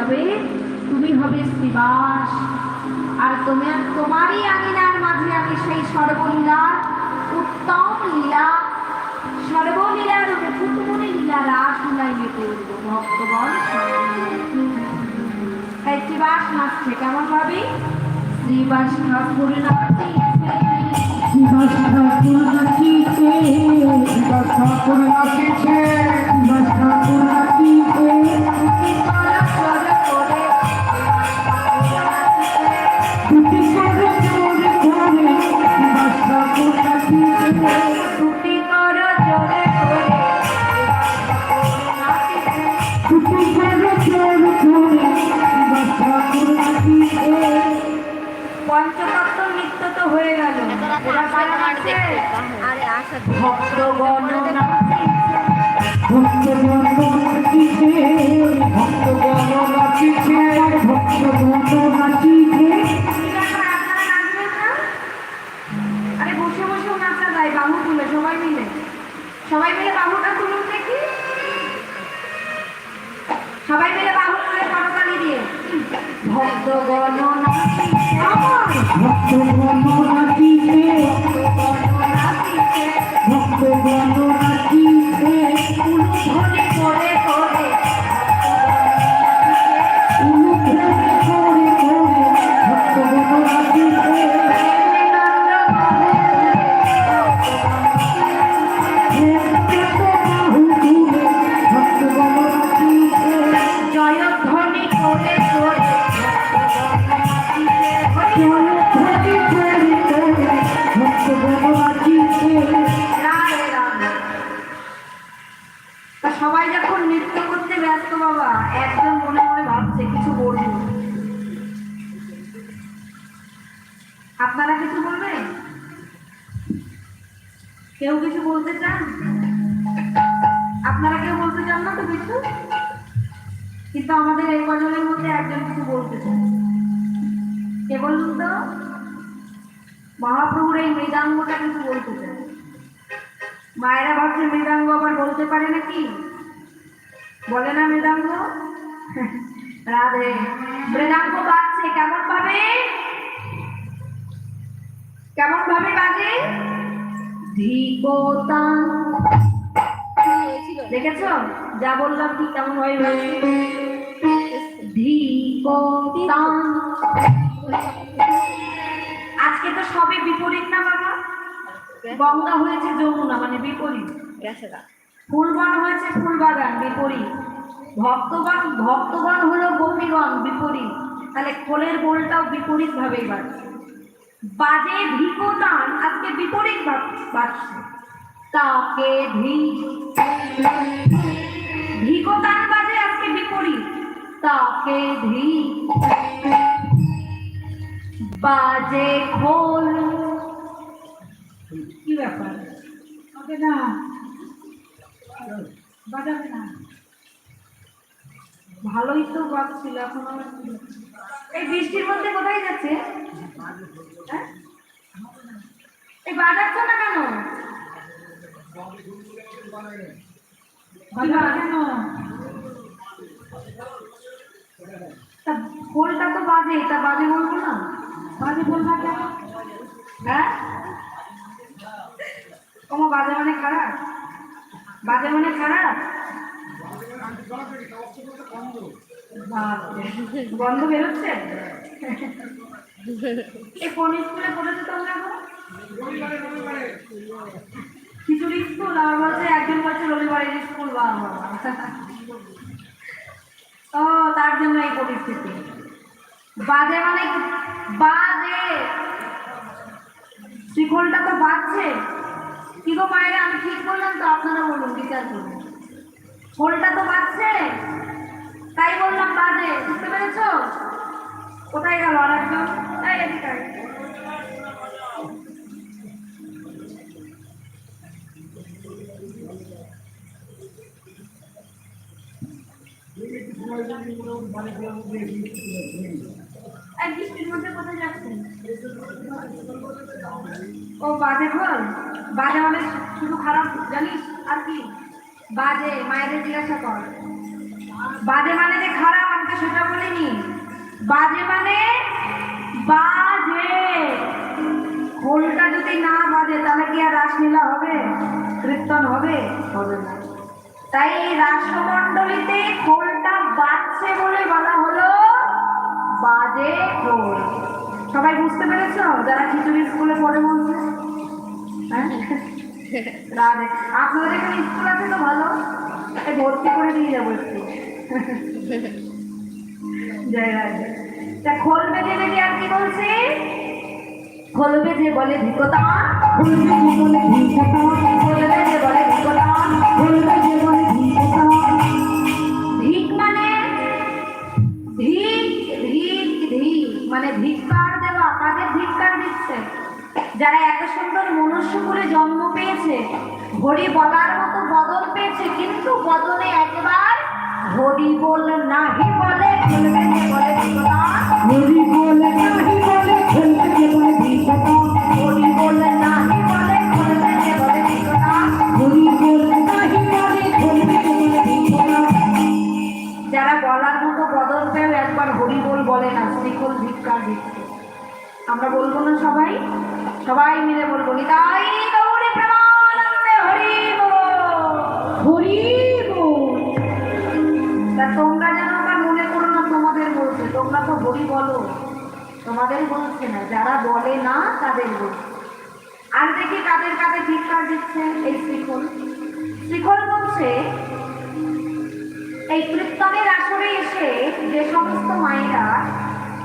যাবে তুমি হবে শ্রীবাস। আর তুমি তোমারই আঙিনার মাঝে আমি সেই সর্বলীলার উত্তম লীলা, সর্বলীলার মুকুটমণি লীলা রাস লীলায় মেতে উঠবো তাই শ্রীবাস নাচছে, কেমন ভাবি? শ্রীবাস ঠাকুর নাচছে। শিবাস ঠাকুর নাচিছে। শিবাস ঠাকুর নাচিছে। শিবাস ঠাকুর নাচিছে। পঞ্চতত্ত্ব নৃত্য তো হয়ে গেল। ভক্তগণ। ভক্তগণ নাচিছে ভক্তগণ নাচিছে ভক্তগণ নাচিছে? আরে বসে বসেও নাচা যায় বাহু তুলে সবাই মিলে। সবাই মিলে বাহুটা তুলুন দেখি সবাই মিলে বাহুল করে করতালি দিয়ে ভক্তগণ ভক্তগণ ভক্তগণ কিন্তু আমাদের এই কজনের মধ্যে একজন কিছু বলতে চান কে বলুন তো? মহাপ্রভুর এই মৃদাঙ্গটা কিছু বলতে চান মায়েরা ভাবছে মৃদাঙ্গ আবার বলতে পারে নাকি? বলে না মৃদাঙ্গ? রাধে। মৃদাঙ্গ বাজছে কেমন ভাবে? কেমন ভাবে বাজে? দেখেছ? যা বললাম ঠিক কেমন ভাবে বাজছে আজকে তো সবে বিপরীত না বাবা? গঙ্গা হয়েছে যমুনা মানে বিপরীত। ফুলবন হয়েছে ফুলবাগান বিপরীত। ভক্তগণ ভক্তগণ হলো গোপীগণ বিপরীত। তাহলে কোলের বোলটাও বিপরীত ভাবেই বাজছে বাজে ভিকোদান আজকে বিপরীত বাজছে তাকে ধি ভিকোদান বাজে আজকে বিপরীত। তাকে বাজে খোল। কি ব্যাপার? হবে না। বাজাবে না। ভালোই তো বাজছিল এখন? এই বৃষ্টির মধ্যে কোথায় যাচ্ছে? হ্যাঁ? এই বাজাচ্ছ না কেন? কেন? তা খোলটা তো বাজে? তা বাজে বলব না? বাজে বলবা কেন? হ্যাঁ? তোমার বাজে মানে খারাপ? বাজে মানে খারাপ। গন্ধ বেরোচ্ছে? এই কোন স্কুলে পড়েছো তোমরা? খিচুড়ি স্কুল? আমার বলছে একজন বলছে রবিবারের স্কুল বা ও, তার জন্য এই পরিস্থিতি বাজে মানে? বাজে। শিকলটা তো বাজছে। কি গো মায়েরা, আমি ঠিক বললাম তো, আপনারা বলুন, বিচার করুন। খোলটা তো বাজছে। তাই বললাম বাজে। বুঝতে পেরেছ? কোথায় গেল আর একজন এই এদিকে ও, বাজে খোল বাজে মানে শুধু খারাপ, জানিস? আর কি? বাজে, মায়েদের জিজ্ঞাসা কর। বাজে মানে যে খারাপ, আমি তো সেটা বলি বাজে মানে বাজে। খোলটা যদি না বাজে, তাহলে কি আর রাসলীলা হবে? কীর্তন হবে? হবে না। তাই রাষ্ট্রমণ্ডলীতে খোলটা বাজছে বলে বলা হলো বাজে খোল সবাই বুঝতে পেরেছ? যারা খিচুড়ি স্কুলে পড়ে বলছে। হ্যাঁ? আপনাদের এখানে স্কুল আছে তো ভালো? ভর্তি করে দিয়ে যাব রাধে। তা খোল বেজে আর কি বলছে? খোল বেজে বলে ভিকতা খুলবে জীবনে ভিক্ষতা খোল বেজে বলে ভিকতা খুলবে মানে ভিক্ষার দেওয়া তাদের ভিক্ষার দিচ্ছে। যারা এত সুন্দর মনুষ্য করে জন্ম পেয়েছে হরি বলার মতো বদল পেয়েছে কিন্তু বদলে একবার হরি বল নাহি বলে বলে হরি বলে নাহি বলে খুলবে জীবনে বলে হরি বলে শ্রীকুল ভিক্ষার দিচ্ছে আমরা বলব না সবাই? সবাই মিলে বলব নিতাই গৌরে প্রেমানন্দে হরি হরি তা তোমরা যেন আবার মনে করো না তোমাদের বলছে তোমরা তো হরি বলো। তোমাদের বলছে না যারা বলে না তাদের বলছে। আর দেখি কাদের কাদের ভিক্ষার দিচ্ছে এই শ্রীকুল শ্রীকুল বলছে এই কীর্তনের আসরে এসে যে সমস্ত মায়েরা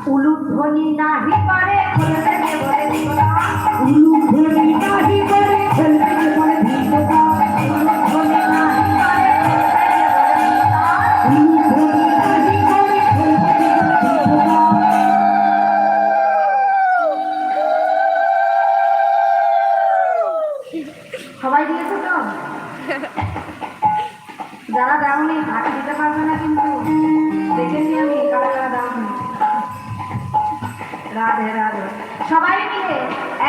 উলুধ্বনি নাহি পারে উলুধ্বনি নাহি বলে রাধে রাধে সবাই মিলে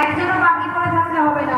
একজনও বাকি পড়ে থাকলে হবে না।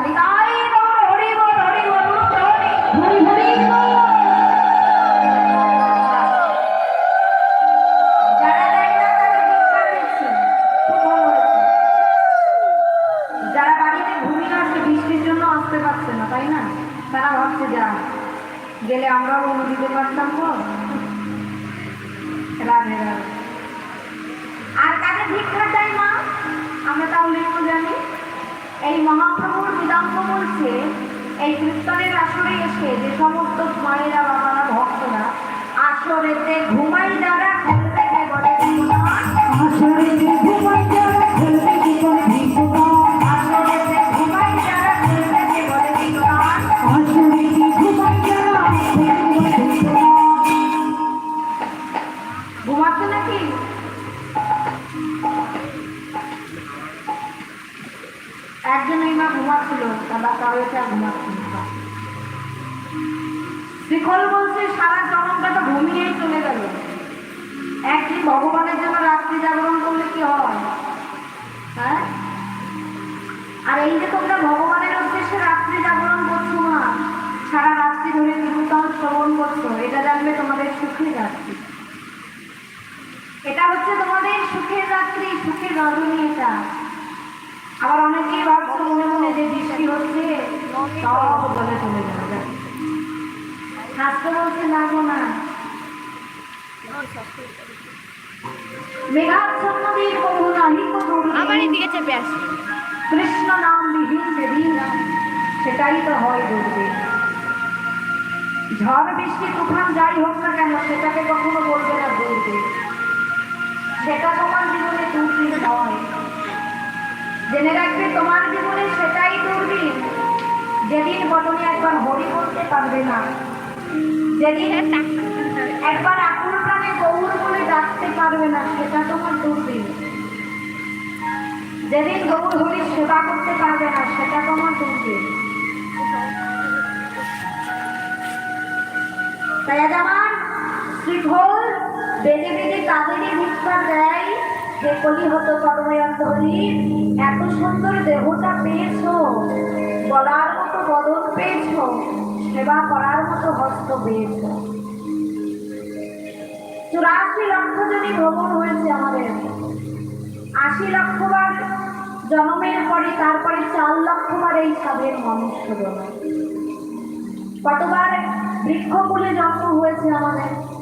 রজনী এটা। আবার অনেকেই ভাবছ মনে মনে যে বৃষ্টি হচ্ছে সব জলে চলে যাবে শাস্ত্র বলছে লাগো না। মেঘাচ্ছন্ন এদিকে চেপে আসে। কৃষ্ণ নাম বিহীন যেদিন সেটাই তো হয় দুর্গে ঝড় বৃষ্টি তুফান যাই হোক না কেন সেটাকে কখনো বলবে না দুর্গে সেটা তোমার জীবনে দুর্দিন নয়। জেনে রাখবে, তোমার জীবনে সেটাই দুর্দিন। যেদিন বদনে একবার হরি বলতে পারবে না। যেদিন একবার আকুল প্রাণে গৌর বলে ডাকতে পারবে না, সেটা তোমার দুর্দিন। যেদিন গৌর হরি সেবা করতে পারবে না, সেটা তোমার দুর্দিন। তাই আমার শ্রীঘোল বেদে বেদে তাদেরই ভিক্ষা দেয়। যে কলি হতো কর্ময়ন্ত হলি এত সুন্দর দেহটা পেয়েছ। বলার মতো বদল পেয়েছ, সেবা করার মতো হস্ত পেয়েছ। চুরাশি লক্ষ যদি ভ্রমণ হয়েছে আমাদের, আশি লক্ষ বার জন্মের পরে, তারপরে চার লক্ষ বার এই সাধের মনুষ্য জন্ম। কতবার বৃক্ষকুলে জন্ম হয়েছে আমাদের?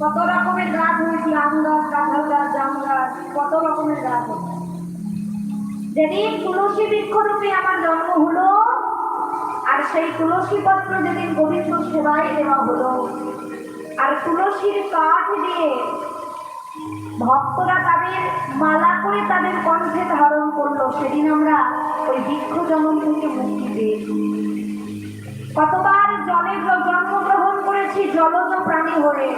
কত রকমের গাছ হয়েছে আম গাছ, কাঁঠাল গাছ, জাম গাছ, কত রকমের গাছ হয়েছে যেদিন তুলসী বৃক্ষরূপে আমার জন্ম হলো, আর সেই তুলসী পত্র যেদিন গোবিন্দ সেবায় দেওয়া হলো, আর তুলসীর কাঠ দিয়ে ভক্তরা তাদের মালা করে তাদের কণ্ঠে ধারণ করল, সেদিন আমরা ওই বৃক্ষ জন্ম থেকে মুক্তি পেয়েছি। কতবার জলে জ- করেছি জলজ প্রাণী হয়ে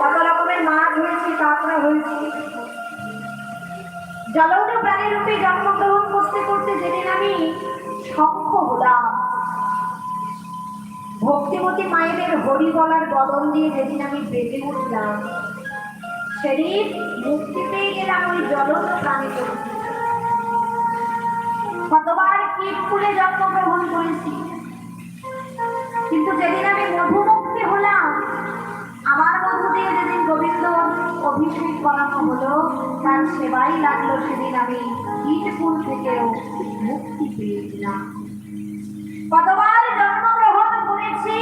কত রকমের মাছ হয়েছে কাঁকড়া হয়েছে জলজ প্রাণী রূপে জন্মগ্রহণ করতে করতে যেদিন আমি শঙ্খ হলাম ভক্তিমতী মায়েদের হরি বলার বদল দিয়ে যেদিন আমি বেঁধে উঠলাম, সেদিন মুক্তি পেয়ে গেলাম ওই জলজ প্রাণী। কতবার কীট ফুলে জন্মগ্রহণ করেছি, কিন্তু যেদিন আমি হলাম আমার মধ্য দিয়ে যেদিন গোবিন্দ অভিষেক করানো হলো, তার সেবাই লাগল সেদিন আমি কীট ফুল থেকেও মুক্তি পেয়েছিলাম। কতবার জন্মগ্রহণ করেছি?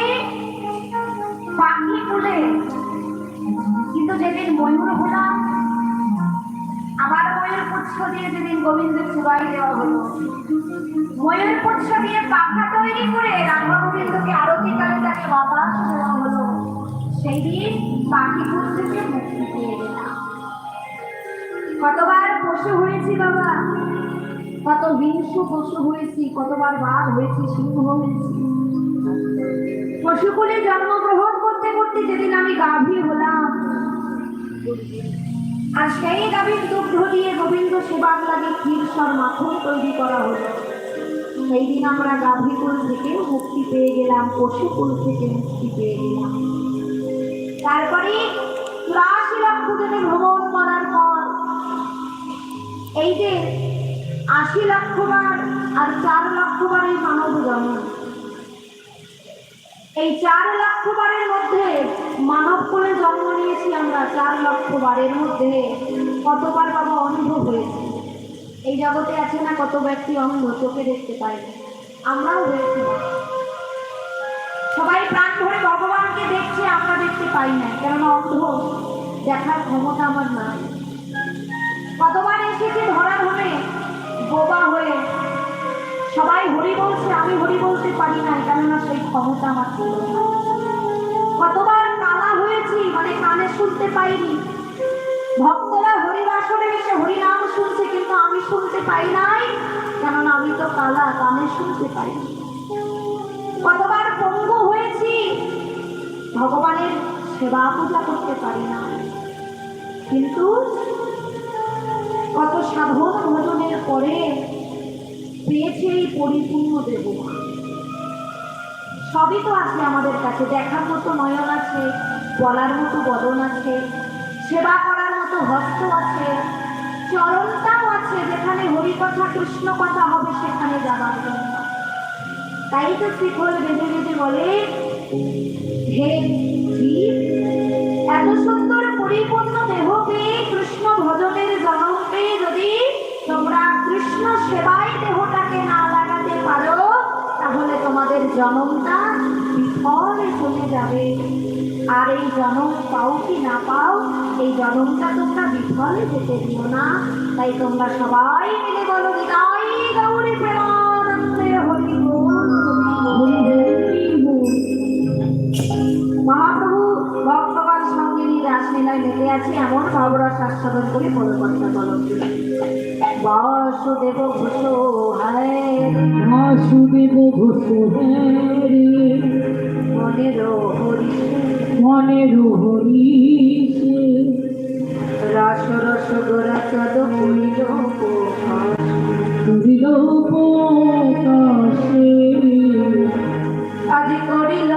পাখি ফুলে কিন্তু যেদিন ময়ূর হলাম আমার ময়ূর পুচ্ছ দিয়ে যেদিন গোবিন্দের সেবাই দেওয়া হলো, ময়ূর পুচ্ছ দিয়ে পাখা তৈরি করে রাধা গোবিন্দকে আরতি কালে তাকে হলো সেই দিন পাখি থেকে মুক্তি পেয়ে গেলাম কতবার পশু হয়েছি বাবা? কত হিংস্র পশু হয়েছি, কতবার বাঘ হয়েছি, সিংহ হয়েছি। পশুকুলে জন্মগ্রহণ করতে করতে যেদিন আমি গাভী হলাম, আর সেই গাভীর দুগ্ধ দিয়ে গোবিন্দ সেবার লাগে ক্ষীরসর মাখন তৈরি করা হলো। সেই দিন আমরা গাভীকুল থেকে মুক্তি পেয়ে গেলাম, পশুকুল থেকে মুক্তি পেয়ে গেলাম। তারপরে চুরাশি লক্ষ জনে ভ্রমণ করার পর এই যে আশি লক্ষ বার আর চার লক্ষ বারের মানব জন্ম। এই চার লক্ষ বারের মধ্যে মানব কোলে জন্ম নিয়েছি আমরা। চার লক্ষ বারের মধ্যে কতবার বাবা অন্ধ হয়েছে? এই জগতে আছে না কত ব্যক্তি অন্ধ, চোখে দেখতে পায়। আমরাও হয়েছি। সবাই প্রাণ ধরে ভগবানকে দেখছে, আমরা দেখতে পাই না। কেননা অন্ধ, দেখার ক্ষমতা আমার নাই। কতবার এসেছে ধরা ধরে, বোবা হয়ে। সবাই হরি বলছে, আমি হরি বলতে পারি না, কেননা সেই ক্ষমতা আমার কতবার কালা হয়েছি মানে কানে শুনতে পাইনি। ভক্তরা হরিবাসরে এসে হরিনাম শুনছে, কিন্তু আমি শুনতে পাই নাই, কেননা আমি তো কালা, কানে শুনতে পাই কতবার পঙ্গু হয়েছি, ভগবানের সেবা পূজা করতে পারি না। কিন্তু কত সাধন ভজনের পরে পেয়েছে এই পরিপূর্ণ দেবতা। সবই তো আছে আমাদের কাছে, দেখার মতো নয়ন আছে, বলার মতো বদন আছে, সেবা করার মতো হস্ত আছে, চরণটাও আছে, যেখানে হরিকথা কৃষ্ণ কথা হবে, সেখানে যাবার জন্য। তাই তো শ্রীফল বেঁধে বেঁধে বলে, হে এত সুন্দর পরিপূর্ণ দেহ কৃষ্ণ ভজনের জনম যদি তোমরা কৃষ্ণ সেবায় দেহটাকে না লাগাতে পারো, তাহলে তোমাদের জনমটা বিফলে চলে যাবে। আর এই জনম পাও কি না পাও, এই জনমটা তোমরা বিফলে যেতে দিও না। তাই তোমরা সবাই মিলে বলো নিতাই গৌরী প্রেমানন্দে মহাপ্রভু ভক্তগণ সঙ্গে নিয়ে রাসলীলায় মেতে আছে এমন ভাবরস আস্বাদন করে কথা বলো। বাসুদেব ঘোষ হায় বাসুদেব ঘোষ হরে। মনের হরি মনের হরি রস রস গোরা চদ করিল প্রকাশে আজ করিল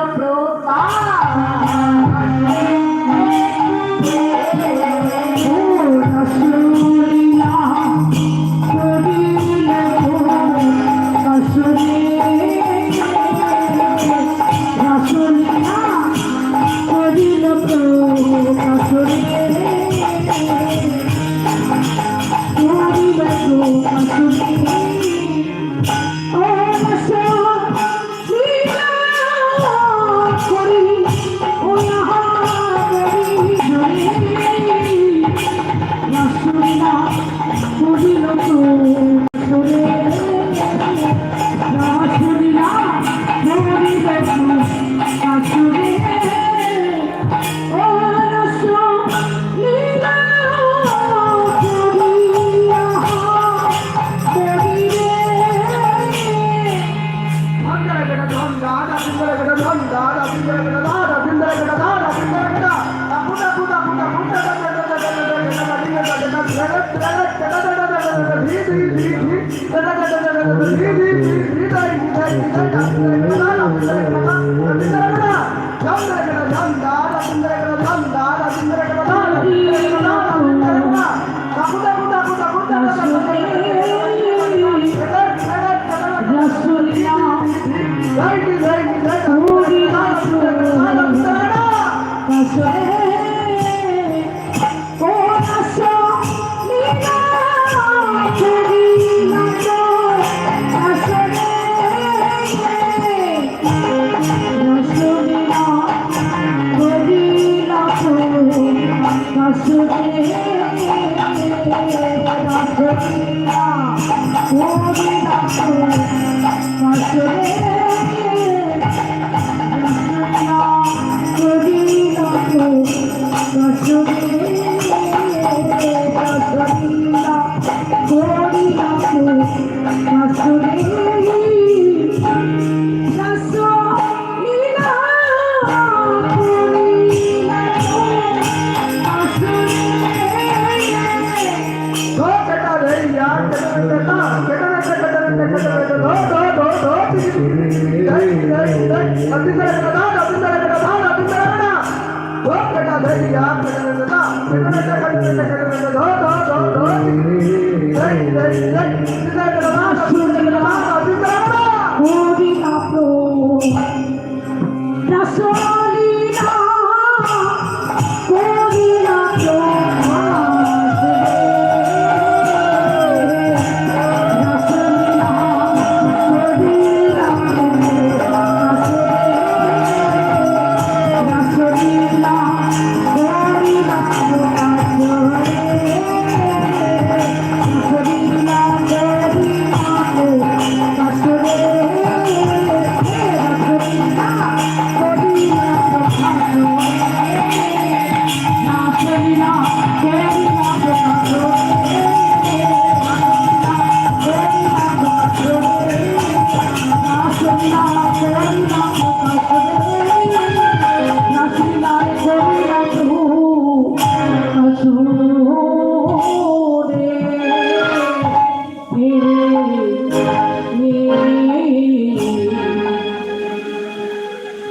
I to side.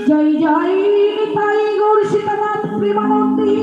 জয় জয় তাই গৌর সীতানাথ প্রেমানন্দী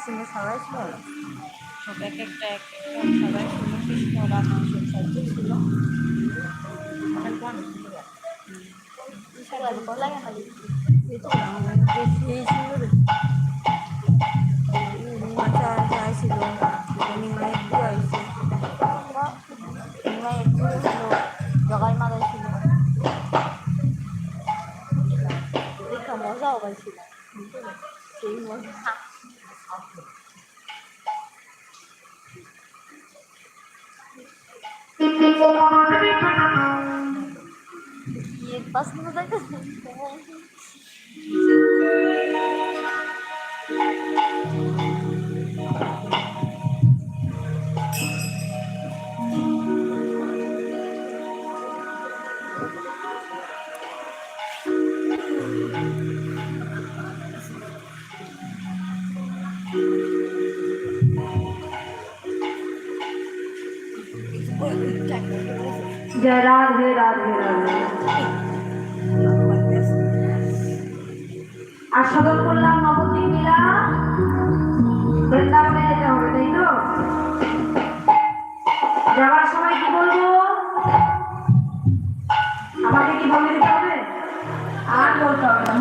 শুনে সবাই ছিল এক একটা এক একটা সবাই শুনে কৃষ্ণ রাধা সব ছিল অনেক মানুষ ছিল? সেই মজা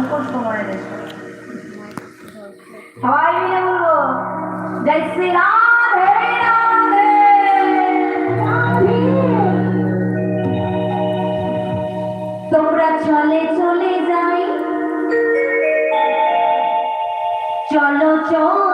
না করে দেবে সবাই মিলে বলব জয় তোমরা চলে চলে যাই। চলো চলে।